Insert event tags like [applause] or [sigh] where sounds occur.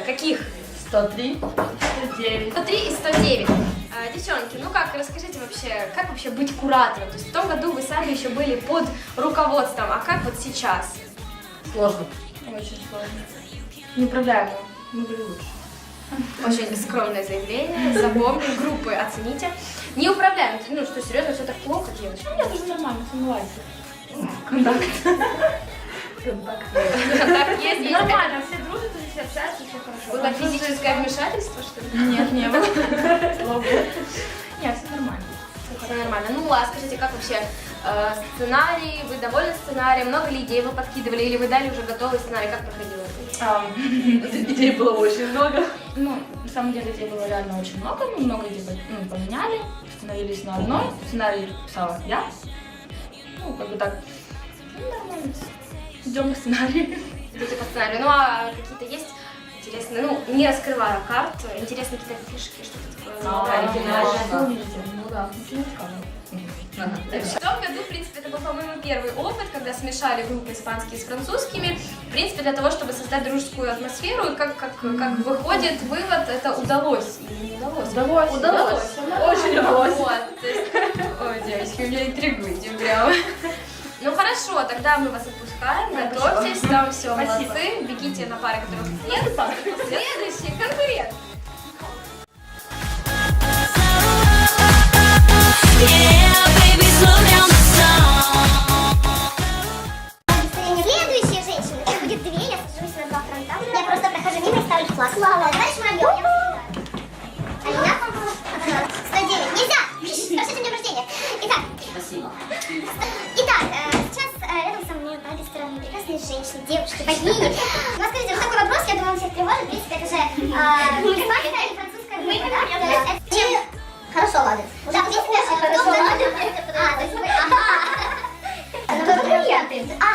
Каких? 103, 109. 103 и 109. А, девчонки, ну как, расскажите вообще, как вообще быть куратором? То есть в том году вы сами еще были под руководством, а как вот сейчас? Сложно. Очень сложно. Неуправляемо. Мы были лучше. Очень скромное заявление, запомним, группы оцените. Не управляем, ну что, серьезно, все так плохо, девочки? Нет, уже нормально, Так есть, есть. Нормально, все дружат, все общаются, все хорошо. Было физическое вмешательство, что ли? Нет, не было. Слава богу. Нет, все нормально. Все нормально. Ну, а скажите, как вообще э, сценарий? Вы довольны сценарием? Много ли идей вы подкидывали? Или вы дали уже готовый сценарий? Как проходило? А, [laughs] Идей было очень много. Ну, на самом деле идей было реально очень много, мы много идей ну, поменяли, остановились на одной, сценарий писала я. Ну, как бы так, ну, нормально. Идем по сценарию. Идите по сценарию. Ну, а какие-то есть интересные, ну, не раскрывая карт, интересные какие-то фишки, что-то такое? А, оригинальное. Ну да, ничего не скажем. В том году, в принципе, это был, по-моему, первый опыт, когда смешали группы испанские с французскими. В принципе, для того, чтобы создать дружескую атмосферу, и как, как, как выходит вывод, это удалось или не удалось? Удалось. Удалось. Очень хорошо, тогда мы вас отпускаем, готовьтесь, там все, Спасибо. молодцы, бегите на пары, которых нет. Следующий конкурент. Следующая женщина. Их будет две, я сажусь на два фронта. Я просто прохожу мимо и ставлю флаг. Слава. Дальше муравьев. Алина. Прекрасные женщины, девушки, богини. Ну, скажите, вот такой вопрос, я думаю, он всех тревожит. В принципе, это же э, испанская и французская группа, да? Чем- Хорошо ладно. Да, в принципе, э, Хорошо ладно. А, то есть вы... [laughs] Ага. Ну. А,